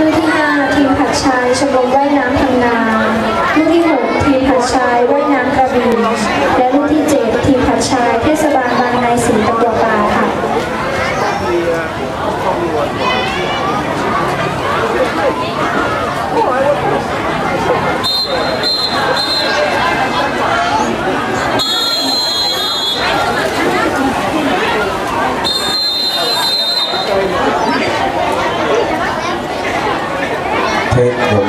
นุทิยาทีมผัดชายชมรมว่ายน้ำ take